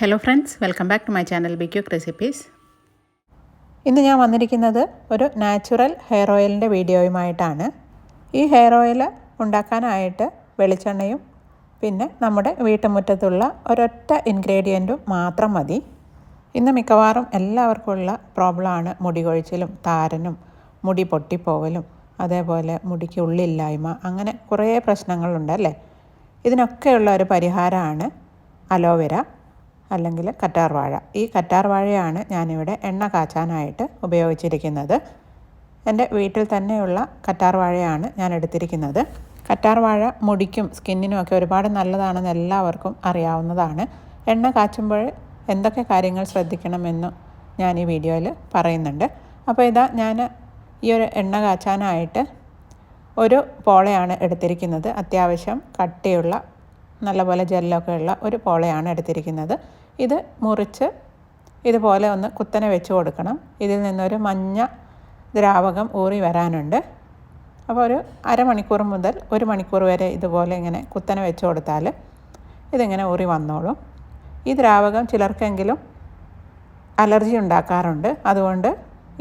Hello friends welcome back to my channel B quick recipes ഇന്ന് ഞാൻ വന്നിരിക്കുന്നത് ഒരു നാച്ചുറൽ ഹെയർ ഓയിലിന്റെ വീഡിയോയുമായിട്ടാണ്. ഈ ഹെയർ ഓയിൽ ഉണ്ടാക്കാനായിട്ട് വെളിച്ചെണ്ണയും പിന്നെ നമ്മുടെ വീട്ടുമുറ്റത്തുള്ള ഒരൊറ്റ ഇൻഗ്രീഡിയന്റും മാത്രം മതി. ഇന്ന് മിക്കവാറും എല്ലാവർക്കുമുള്ള പ്രോബ്ലമാണ് മുടി കൊഴിച്ചിലും താരനും മുടി പൊട്ടിപ്പോകലും അതേപോലെ മുടിക്ക് ഉള്ളില്ലായ്മ അങ്ങനെ കുറേ പ്രശ്നങ്ങളുണ്ടല്ലേ ഇതിനൊക്കെയുള്ള ഒരു പരിഹാരമാണ് അലോവേര. അല്ലെങ്കിൽ കറ്റാർ വാഴ. ഈ കറ്റാർ വാഴയാണ് ഞാനിവിടെ എണ്ണ കാച്ചാനായിട്ട് ഉപയോഗിച്ചിരിക്കുന്നത്. എന്റെ വീട്ടിൽ തന്നെയുള്ള കറ്റാർ വാഴയാണ് ഞാൻ എടുത്തിരിക്കുന്നത്. കറ്റാർ വാഴ മുടിക്കും സ്കിന്നിനും ഒക്കെ ഒരുപാട് നല്ലതാണെന്ന് എല്ലാവർക്കും അറിയാവുന്നതാണ്. എണ്ണ കാച്ചുമ്പോൾ എന്തൊക്കെ കാര്യങ്ങൾ ശ്രദ്ധിക്കണമെന്ന് ഞാൻ ഈ വീഡിയോയിൽ പറയുന്നുണ്ട്. അപ്പോൾ ഇതാ ഞാൻ ഈ ഒരു എണ്ണ കാച്ചാനായിട്ട് ഒരു പോളയാണ് എടുത്തിരിക്കുന്നത്. അത്യാവശ്യം കട്ടിയുള്ള നല്ലപോലെ ജെല്ലൊക്കെ ഉള്ള ഒരു പോളയാണ് എടുത്തിരിക്കുന്നത്. ഇത് മുറിച്ച് ഇതുപോലെ ഒന്ന് കുത്തനെ വെച്ച് കൊടുക്കണം. ഇതിൽ നിന്നൊരു മഞ്ഞ ദ്രാവകം ഊറി വരാനുണ്ട്. അപ്പോൾ ഒരു അരമണിക്കൂർ മുതൽ ഒരു മണിക്കൂർ വരെ ഇതുപോലെ ഇങ്ങനെ കുത്തനെ വെച്ച് കൊടുത്താൽ ഇതിങ്ങനെ ഊറി വന്നോളും. ഈ ദ്രാവകം ചിലർക്കെങ്കിലും അലർജി ഉണ്ടാക്കാറുണ്ട്. അതുകൊണ്ട്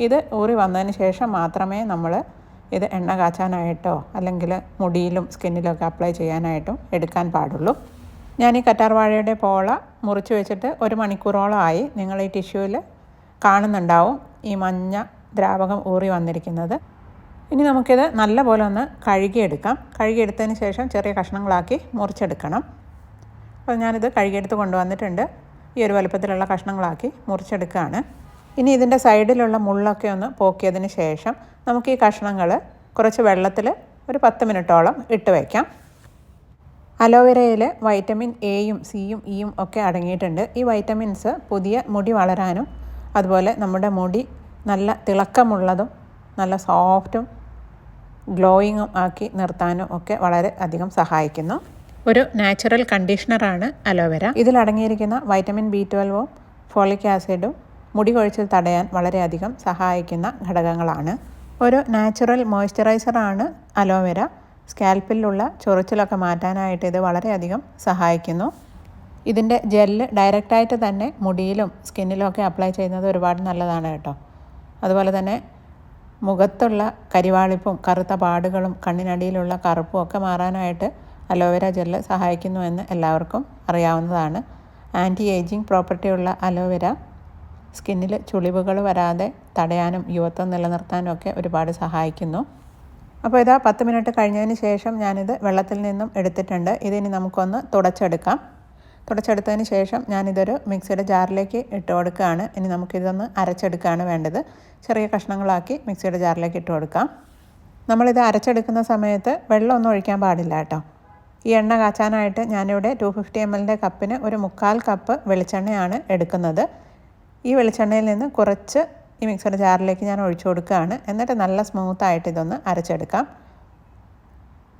ഇത് ഊറി വന്നതിന് ശേഷം മാത്രമേ നമ്മൾ ഇത് എണ്ണ കാച്ചാനായിട്ടോ അല്ലെങ്കിൽ മുടിയിലും സ്കിന്നിലൊക്കെ അപ്ലൈ ചെയ്യാനായിട്ടും എടുക്കാൻ പാടുള്ളൂ. ഞാൻ ഈ കറ്റാർ വാഴയുടെ പോള മുറിച്ച് വെച്ചിട്ട് ഒരു മണിക്കൂറോളമായി നിങ്ങൾ ഈ ടിഷ്യൂവിൽ കാണുന്നുണ്ടാവും. ഈ മഞ്ഞ ദ്രാവകം ഊറി വന്നിരിക്കുന്നത്. ഇനി നമുക്കിത് നല്ലപോലെ ഒന്ന് കഴുകിയെടുക്കാം. കഴുകിയെടുത്തതിന് ശേഷം ചെറിയ കഷ്ണങ്ങളാക്കി മുറിച്ചെടുക്കണം. അപ്പോൾ ഞാനിത് കഴുകിയെടുത്ത് കൊണ്ടുവന്നിട്ടുണ്ട്. ഈ ഒരു വലുപ്പത്തിലുള്ള കഷ്ണങ്ങളാക്കി മുറിച്ചെടുക്കുകയാണ്. ഇനി ഇതിന്റെ സൈഡിലുള്ള മുള്ളൊക്കെ ഒന്ന് പോക്കിയതിന് ശേഷം നമുക്ക് ഈ കഷ്ണങ്ങൾ കുറച്ച് വെള്ളത്തിൽ ഒരു പത്ത് മിനിറ്റോളം ഇട്ട് വയ്ക്കാം അലോവേരയിൽ വൈറ്റമിൻ എയും സിയും ഇയും ഒക്കെ അടങ്ങിയിട്ടുണ്ട്. ഈ വൈറ്റമിൻസ് പുതിയ മുടി വളരാനും അതുപോലെ നമ്മുടെ മുടി നല്ല തിളക്കമുള്ളതും നല്ല സോഫ്റ്റും ഗ്ലോയിങ്ങും ആക്കി നിർത്താനും ഒക്കെ വളരെ അധികം സഹായിക്കുന്നു. ഒരു നാച്ചുറൽ കണ്ടീഷണറാണ് അലോവേര. ഇതിലടങ്ങിയിരിക്കുന്ന വൈറ്റമിൻ ബി ട്വൽവും ഫോളിക് ആസിഡും മുടി കൊഴിച്ചിൽ തടയാൻ വളരെയധികം സഹായിക്കുന്ന ഘടകങ്ങളാണ്. ഒരു നാച്ചുറൽ മോയ്സ്ചറൈസറാണ് അലോവേര. സ്കാൽപ്പിലുള്ള ചൊറിച്ചിലൊക്കെ മാറ്റാനായിട്ട് ഇത് വളരെയധികം സഹായിക്കുന്നു. ഇതിന്റെ ജെല്ല് ഡയറക്റ്റായിട്ട് തന്നെ മുടിയിലും സ്കിന്നിലും ഒക്കെ അപ്ലൈ ചെയ്യുന്നത് ഒരുപാട് നല്ലതാണ് കേട്ടോ. അതുപോലെ തന്നെ മുഖത്തുള്ള കരിവാളിപ്പും കറുത്ത പാടുകളും കണ്ണിനടിയിലുള്ള കറുപ്പും ഒക്കെ മാറാനായിട്ട് അലോവേര ജെല്ല് സഹായിക്കുന്നുവെന്ന് എല്ലാവർക്കും അറിയാവുന്നതാണ്. ആന്റി ഏജിങ് പ്രോപ്പർട്ടിയുള്ള അലോവേര സ്കിന്നിൽ ചുളിവുകൾ വരാതെ തടയാനും യുവത്വം നിലനിർത്താനും ഒക്കെ ഒരുപാട് സഹായിക്കുന്നു. അപ്പോൾ ഇതാ പത്ത് മിനിറ്റ് കഴിഞ്ഞതിന് ശേഷം ഞാനിത് വെള്ളത്തിൽ നിന്നും എടുത്തിട്ടുണ്ട്. ഇതിനി നമുക്കൊന്ന് തുടച്ചെടുക്കാം. തുടച്ചെടുത്തതിന് ശേഷം ഞാനിതൊരു മിക്സിയുടെ ജാറിലേക്ക് ഇട്ട് കൊടുക്കുകയാണ്. ഇനി നമുക്കിതൊന്ന് അരച്ചെടുക്കുകയാണ് വേണ്ടത്. ചെറിയ കഷ്ണങ്ങളാക്കി മിക്സിയുടെ ജാറിലേക്ക് ഇട്ട് കൊടുക്കാം. നമ്മളിത് അരച്ചെടുക്കുന്ന സമയത്ത് വെള്ളമൊന്നും ഒഴിക്കാൻ പാടില്ല കേട്ടോ. ഈ എണ്ണ കാച്ചാനായിട്ട് ഞാനിവിടെ ടു ഫിഫ്റ്റി എം എല്ലിന്റെ കപ്പിന് ഒരു മുക്കാൽ കപ്പ് വെളിച്ചെണ്ണയാണ് എടുക്കുന്നത്. ഈ വെളിച്ചെണ്ണയിൽ നിന്ന് കുറച്ച് ഈ മിക്സിയുടെ ജാറിലേക്ക് ഞാൻ ഒഴിച്ചു കൊടുക്കുകയാണ്. എന്നിട്ട് നല്ല സ്മൂത്തായിട്ട് ഇതൊന്ന് അരച്ചെടുക്കാം.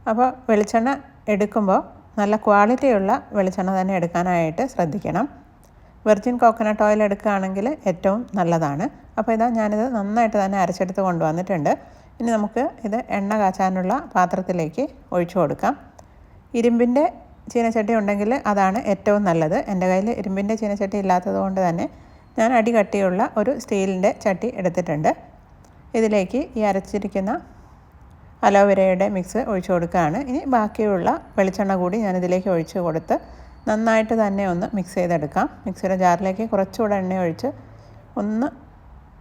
അപ്പോൾ വെളിച്ചെണ്ണ എടുക്കുമ്പോൾ നല്ല ക്വാളിറ്റിയുള്ള വെളിച്ചെണ്ണ തന്നെ എടുക്കാനായിട്ട് ശ്രദ്ധിക്കണം. വെർജിൻ കോക്കനട്ട് ഓയിൽ എടുക്കുകയാണെങ്കിൽ ഏറ്റവും നല്ലതാണ്. അപ്പോൾ ഇതാ ഞാനിത് നന്നായിട്ട് തന്നെ അരച്ചെടുത്ത് കൊണ്ടുവന്നിട്ടുണ്ട്. ഇനി നമുക്ക് ഇത് എണ്ണ കാച്ചാനുള്ള പാത്രത്തിലേക്ക് ഒഴിച്ചു കൊടുക്കാം. ഇരുമ്പിന്റെ ചീനച്ചട്ടി ഉണ്ടെങ്കിൽ അതാണ് ഏറ്റവും നല്ലത്. എന്റെ കയ്യിൽ ഇരുമ്പിന്റെ ചീനച്ചട്ടി ഇല്ലാത്തത് കൊണ്ട് തന്നെ ഞാൻ അടി കട്ടിയുള്ള ഒരു സ്റ്റീലിന്റെ ചട്ടി എടുത്തിട്ടുണ്ട്. ഇതിലേക്ക് ഈ അരച്ചിരിക്കുന്ന അലോവേരയുടെ മിക്സ് ഒഴിച്ചു കൊടുക്കുകയാണ്. ഇനി ബാക്കിയുള്ള വെളിച്ചെണ്ണ കൂടി ഞാൻ ഇതിലേക്ക് ഒഴിച്ച് കൊടുത്ത് നന്നായിട്ട് തന്നെ ഒന്ന് മിക്സ് ചെയ്തെടുക്കാം. മിക്സിയുടെ ജാറിലേക്ക് കുറച്ചുകൂടെ എണ്ണ ഒഴിച്ച് ഒന്ന്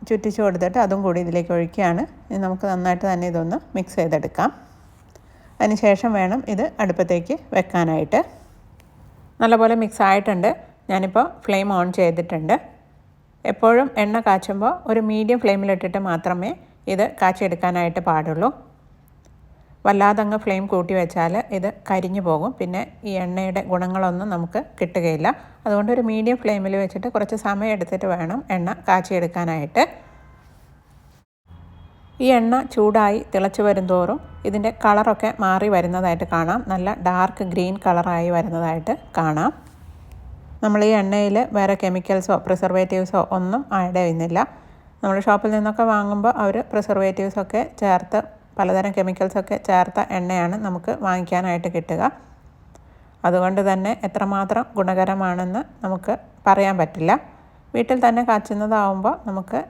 ചുറ്റിച്ച് കൊടുത്തിട്ട് അതും കൂടി ഇതിലേക്ക് ഒഴിക്കുകയാണ്. ഇനി നമുക്ക് നന്നായിട്ട് തന്നെ ഇതൊന്ന് മിക്സ് ചെയ്തെടുക്കാം. അതിനുശേഷം വേണം ഇത് അടുപ്പത്തേക്ക് വെക്കാനായിട്ട്. നല്ലപോലെ മിക്സ് ആയിട്ടുണ്ട്. ഞാനിപ്പോൾ ഫ്ലെയിം ഓൺ ചെയ്തിട്ടുണ്ട്. എപ്പോഴും എണ്ണ കാച്ചുമ്പോൾ ഒരു മീഡിയം ഫ്ലെയിമിലിട്ടിട്ട് മാത്രമേ ഇത് കാച്ചിയെടുക്കാനായിട്ട് പാടുള്ളൂ. വല്ലാതെ അങ്ങ് ഫ്ലെയിം കൂട്ടി വെച്ചാൽ ഇത് കരിഞ്ഞു പോകും. പിന്നെ ഈ എണ്ണയുടെ ഗുണങ്ങളൊന്നും നമുക്ക് കിട്ടുകയില്ല. അതുകൊണ്ട് ഒരു മീഡിയം ഫ്ലെയിമിൽ വെച്ചിട്ട് കുറച്ച് സമയം എടുത്തിട്ട് വേണം എണ്ണ കാച്ചിയെടുക്കാനായിട്ട്. ഈ എണ്ണ ചൂടായി തിളച്ച് വരുംതോറും ഇതിന്റെ കളറൊക്കെ മാറി വരുന്നതായിട്ട് കാണാം. നല്ല ഡാർക്ക് ഗ്രീൻ കളറായി വരുന്നതായിട്ട് കാണാം. നമ്മൾ ഈ എണ്ണയിൽ വേറെ കെമിക്കൽസോ പ്രിസർവേറ്റീവ്സോ ഒന്നും ആഡ് ചെയ്യുന്നില്ല. നമ്മൾ ഷോപ്പിൽ നിന്നൊക്കെ വാങ്ങുമ്പോൾ അവർ പ്രിസർവേറ്റീവ്സൊക്കെ ചേർത്ത് പലതരം കെമിക്കൽസൊക്കെ ചേർത്ത എണ്ണയാണ് നമുക്ക് വാങ്ങിക്കാനായിട്ട് കിട്ടുക. അതുകൊണ്ട് തന്നെ എത്രമാത്രം ഗുണകരമാണെന്ന് നമുക്ക് പറയാൻ പറ്റില്ല. വീട്ടിൽ തന്നെ കാച്ചുന്നതാവുമ്പോൾ നമുക്ക്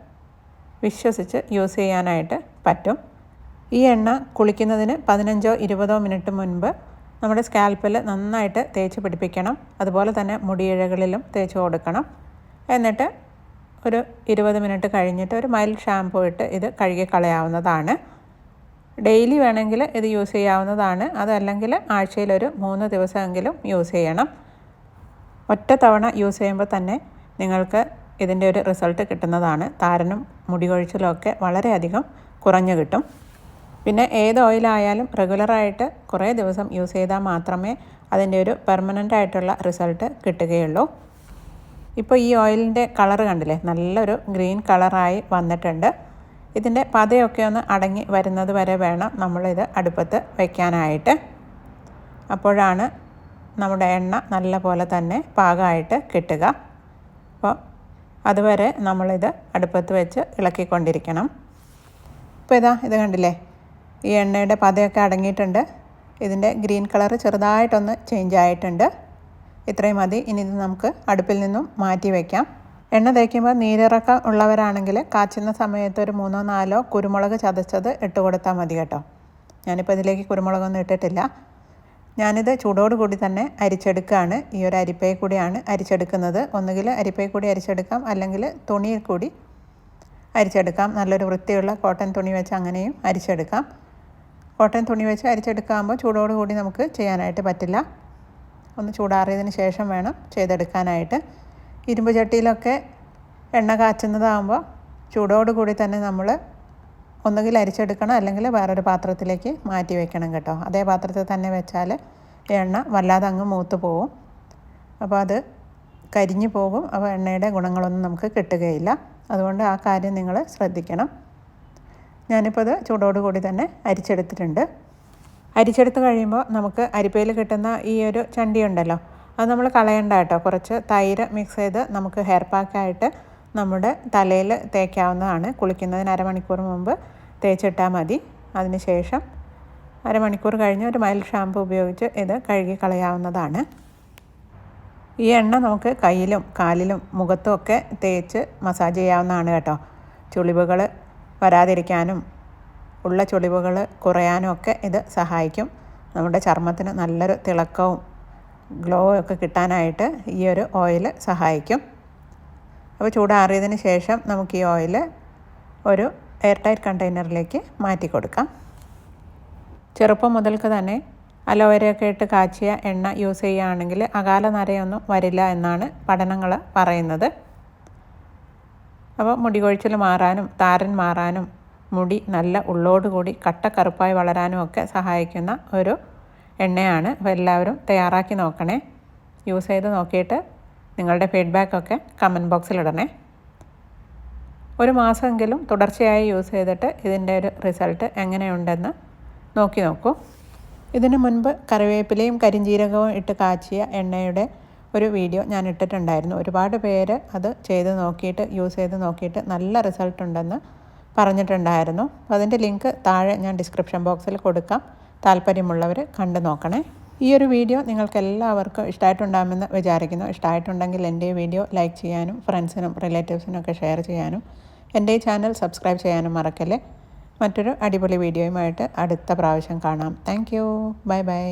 വിശ്വസിച്ച് യൂസ് ചെയ്യാനായിട്ട് പറ്റും. ഈ എണ്ണ കുളിക്കുന്നതിന് പതിനഞ്ചോ ഇരുപതോ മിനിറ്റ് മുൻപ് നമ്മുടെ സ്കാൽപ്പിൽ നന്നായിട്ട് തേച്ച് പിടിപ്പിക്കണം. അതുപോലെ തന്നെ മുടിയിഴകളിലും തേച്ച് കൊടുക്കണം. എന്നിട്ട് ഒരു ഇരുപത് മിനിറ്റ് കഴിഞ്ഞിട്ട് ഒരു മൈൽഡ് ഷാംപൂ ഇട്ട് ഇത് കഴുകി കളയാവുന്നതാണ്. ഡെയിലി വേണമെങ്കിൽ ഇത് യൂസ് ചെയ്യാവുന്നതാണ്. അതല്ലെങ്കിൽ ആഴ്ചയിലൊരു മൂന്ന് ദിവസമെങ്കിലും യൂസ് ചെയ്യണം. ഒറ്റ തവണ യൂസ് ചെയ്യുമ്പോൾ തന്നെ നിങ്ങൾക്ക് ഇതിന്റെ ഒരു റിസൾട്ട് കിട്ടുന്നതാണ്. താരനും മുടി കൊഴിച്ചിലും ഒക്കെ വളരെയധികം കുറഞ്ഞു കിട്ടും. പിന്നെ ഏത് ഓയിലായാലും റെഗുലറായിട്ട് കുറേ ദിവസം യൂസ് ചെയ്താൽ മാത്രമേ അതിന്റെ ഒരു പെർമനന്റ് ആയിട്ടുള്ള റിസൾട്ട് കിട്ടുകയുള്ളൂ. ഇപ്പോൾ ഈ ഓയിലിന്റെ കളർ കണ്ടില്ലേ? നല്ലൊരു ഗ്രീൻ കളറായി വന്നിട്ടുണ്ട്. ഇതിന്റെ പതയൊക്കെ ഒന്ന് അടങ്ങി വരുന്നത് വരെ വേണം നമ്മളിത് അടുപ്പത്ത് വയ്ക്കാനായിട്ട്. അപ്പോഴാണ് നമ്മുടെ എണ്ണ നല്ല പോലെ തന്നെ പാകമായിട്ട് കിട്ടുക. അപ്പോൾ അതുവരെ നമ്മളിത് അടുപ്പത്ത് വെച്ച് ഇളക്കിക്കൊണ്ടിരിക്കണം. ഇപ്പോൾ ഇതാ ഇത് കണ്ടില്ലേ? ഈ എണ്ണയുടെ പതയൊക്കെ അടങ്ങിയിട്ടുണ്ട്. ഇതിന്റെ ഗ്രീൻ കളർ ചെറുതായിട്ടൊന്ന് ചേഞ്ച് ആയിട്ടുണ്ട് ഇത്രയും മതി. ഇനി ഇത് നമുക്ക് അടുപ്പിൽ നിന്നും മാറ്റി വയ്ക്കാം എണ്ണ തേക്കുമ്പോൾ നീരിറക്കം ഉള്ളവരാണെങ്കിൽ കാച്ചുന്ന സമയത്ത് ഒരു മൂന്നോ നാലോ കുരുമുളക് ചതച്ചത് ഇട്ട് കൊടുത്താൽ മതി കേട്ടോ. ഞാനിപ്പോൾ ഇതിലേക്ക് കുരുമുളകൊന്നും ഇട്ടിട്ടില്ല. ഞാനിത് ചൂടോടുകൂടി തന്നെ അരിച്ചെടുക്കുകയാണ്. ഈ ഒരു അരിപ്പയിൽ കൂടിയാണ് അരിച്ചെടുക്കുന്നത്. ഒന്നുകിൽ അരിപ്പയിൽ കൂടി അരിച്ചെടുക്കാം. അല്ലെങ്കിൽ തുണിയിൽ കൂടി അരിച്ചെടുക്കാം. നല്ലൊരു വൃത്തിയുള്ള കോട്ടൺ തുണി വെച്ച് അങ്ങനെയും അരിച്ചെടുക്കാം. കോട്ടൺ തുണി വെച്ച് അരിച്ചെടുക്കാകുമ്പോൾ ചൂടോടുകൂടി നമുക്ക് ചെയ്യാനായിട്ട് പറ്റില്ല. ഒന്ന് ചൂടാറിയതിന് ശേഷം വേണം ചെയ്തെടുക്കാനായിട്ട്. ഇരുമ്പ് ചട്ടിയിലൊക്കെ എണ്ണ കാച്ചുന്നതാകുമ്പോൾ ചൂടോടുകൂടി തന്നെ നമ്മൾ ഒന്നുകിൽ അരിച്ചെടുക്കണം അല്ലെങ്കിൽ വേറൊരു പാത്രത്തിലേക്ക് മാറ്റി വെക്കണം കേട്ടോ. അതേ പാത്രത്തിൽ തന്നെ വെച്ചാൽ എണ്ണ വല്ലാതെ അങ്ങ് മൂത്ത് പോവും. അപ്പോൾ അത് കരിഞ്ഞു പോകും. അപ്പോൾ എണ്ണയുടെ ഗുണങ്ങളൊന്നും നമുക്ക് കിട്ടുകയില്ല. അതുകൊണ്ട് ആ കാര്യം നിങ്ങൾ ശ്രദ്ധിക്കണം. ഞാനിപ്പോൾ അത് ചൂടോടുകൂടി തന്നെ അരിച്ചെടുത്തിട്ടുണ്ട്. അരിച്ചെടുത്ത് കഴിയുമ്പോൾ നമുക്ക് അരിപ്പയിൽ കിട്ടുന്ന ഈ ഒരു ചണ്ടി ഉണ്ടല്ലോ അത് നമ്മൾ കളയണ്ട കേട്ടോ. കുറച്ച് തൈര് മിക്സ് ചെയ്ത് നമുക്ക് ഹെയർ പാക്കായിട്ട് നമ്മുടെ തലയിൽ തേക്കാവുന്നതാണ്. കുളിക്കുന്നതിന് അരമണിക്കൂർ മുമ്പ് തേച്ചിട്ടാൽ മതി. അതിനുശേഷം അരമണിക്കൂർ കഴിഞ്ഞ് ഒരു മൈൽ ഷാമ്പു ഉപയോഗിച്ച് ഇത് കഴുകി കളയാവുന്നതാണ്. ഈ എണ്ണ നമുക്ക് കയ്യിലും കാലിലും മുഖത്തും ഒക്കെ തേച്ച് മസാജ് ചെയ്യാവുന്നതാണ് കേട്ടോ. ചുളിവുകൾ വരാതിരിക്കാനും ഉള്ള ചുളിവുകൾ കുറയാനും ഒക്കെ ഇത് സഹായിക്കും. നമ്മുടെ ചർമ്മത്തിന് നല്ലൊരു തിളക്കവും ഗ്ലോ ഒക്കെ കിട്ടാനായിട്ട് ഈ ഒരു ഓയിൽ സഹായിക്കും. അപ്പോൾ ചൂടാറിയതിന് ശേഷം നമുക്ക് ഈ ഓയിൽ ഒരു എയർ ടൈറ്റ് കണ്ടെയ്നറിലേക്ക് മാറ്റി കൊടുക്കാം. ചെറുപ്പം മുതൽക്ക് തന്നെ അലോവരയൊക്കെ ഇട്ട് കാച്ചിയ എണ്ണ യൂസ് ചെയ്യുകയാണെങ്കിൽ അകാല നരയൊന്നും വരില്ല എന്നാണ് പഠനങ്ങൾ പറയുന്നത്. അപ്പോൾ മുടി കൊഴിച്ചിൽ മാറാനും താരൻ മാറാനും മുടി നല്ല ഉള്ളോടുകൂടി കട്ടക്കറുപ്പായി വളരാനും ഒക്കെ സഹായിക്കുന്ന ഒരു എണ്ണയാണ്. അപ്പോൾ എല്ലാവരും തയ്യാറാക്കി നോക്കണേ. യൂസ് ചെയ്ത് നോക്കിയിട്ട് നിങ്ങളുടെ ഫീഡ്ബാക്കൊക്കെ കമന്റ് ബോക്സിലിടണേ ഒരു മാസമെങ്കിലും തുടർച്ചയായി യൂസ് ചെയ്തിട്ട് ഇതിന്റെ ഒരു റിസൾട്ട് എങ്ങനെയുണ്ടെന്ന് നോക്കി നോക്കൂ. ഇതിനു മുൻപ് കറിവേപ്പിലയും കരിഞ്ജീരകവും ഇട്ട് കാച്ചിയ എണ്ണയുടെ ഒരു വീഡിയോ ഞാൻ ഇട്ടിട്ടുണ്ടായിരുന്നു ഒരുപാട് പേര് അത് ചെയ്ത് നോക്കിയിട്ട് യൂസ് ചെയ്ത് നോക്കിയിട്ട് നല്ല റിസൾട്ട് ഉണ്ടെന്ന് പറഞ്ഞിട്ടുണ്ടായിരുന്നു. അതിന്റെ ലിങ്ക് താഴെ ഞാൻ ഡിസ്ക്രിപ്ഷൻ ബോക്സിൽ കൊടുക്കാം. താല്പര്യമുള്ളവർ കണ്ടു നോക്കണേ. ഈ ഒരു വീഡിയോ നിങ്ങൾക്ക് എല്ലാവർക്കും ഇഷ്ടമായിട്ടുണ്ടാകുമെന്ന് വിചാരിക്കുന്നു. ഇഷ്ടമായിട്ടുണ്ടെങ്കിൽ എന്റെ വീഡിയോ ലൈക്ക് ചെയ്യാനും ഫ്രണ്ട്സിനും റിലേറ്റീവ്സിനും ഒക്കെ ഷെയർ ചെയ്യാനും എന്റെ ചാനൽ സബ്സ്ക്രൈബ് ചെയ്യാനും മറക്കല്ലേ. മറ്റൊരു അടിപൊളി വീഡിയോയുമായിട്ട് അടുത്ത പ്രാവശ്യം കാണാം. Thank you bye bye